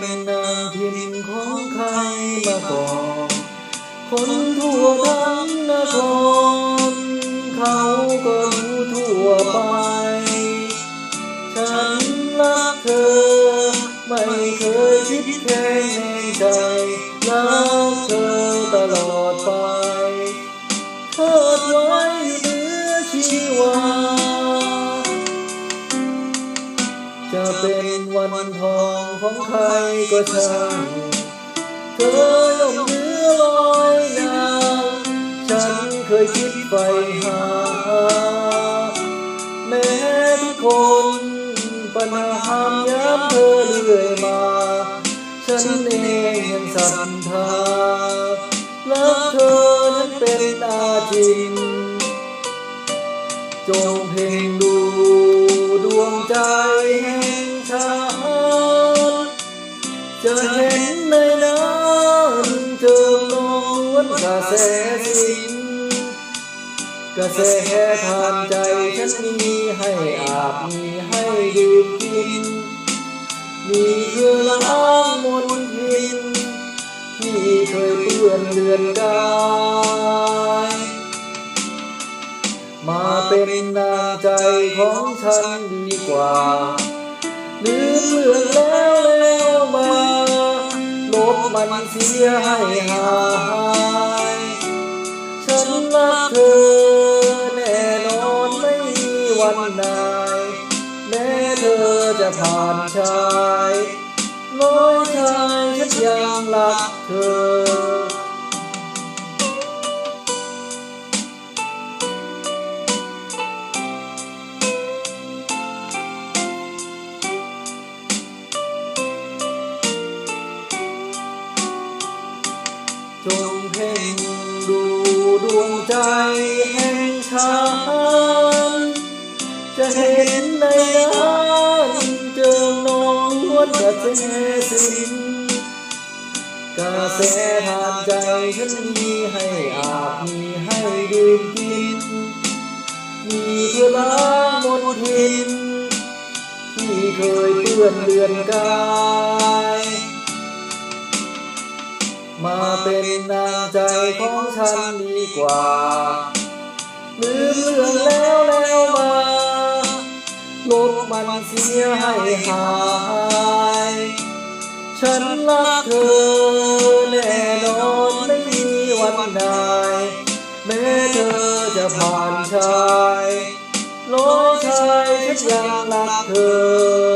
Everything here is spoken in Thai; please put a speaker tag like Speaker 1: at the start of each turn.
Speaker 1: เป็นนางพินของใครมาก่อนคนทั่วทั้งนครเขาก็รู้ทั่วไป ฉันรักเธอ ไม่เคยคิดแค่ในใจรักเธอตลอดไปเทิดไว้เหนือชีวา จะเป็นวันทองของใครก็ช่างเธอย่อมเนือลอยนางฉันเคยคิดไปหา แม้ทุกคนปัญหามย้ำเธอเรื่อยมา ฉันเองยังศรัทธารักเธอนั้นเป็นอาจริง จงเพ่งดูดวงใจ กระแสสินกระแสทานใจฉันมีให้อาบมีให้ดื่มกิน มีเพื่อล้างมนทินที่เคยเปื้อนเลือนกายมาเป็นนางใจของฉันดีกว่าลืมเลือนแล้วแล้วมาลบมันเสียให้หาย รักเธอแน่นอนไม่มีวันไหนแม้เธอจะผ่านชายร้อยชายฉันยังรักเธอจงเพ่งดู ดวงใจแห่งฉันจะเห็นในนั้นเจอนองวนกระแสสินกระแสทานใจฉันมีให้อาบมีให้ดื่มกิน มีเพื่อล้างมนทินที่เคยเปื้อนเลือนกาย มาเป็นนางใจของฉันดีกว่าลืมเรื่องแล้วแล้วมาลบมันเสียให้หาย ฉันรักเธอแน่นอนไม่มีวันใดแม้เธอจะผ่านชายร้อยชายฉันยังรักเธอ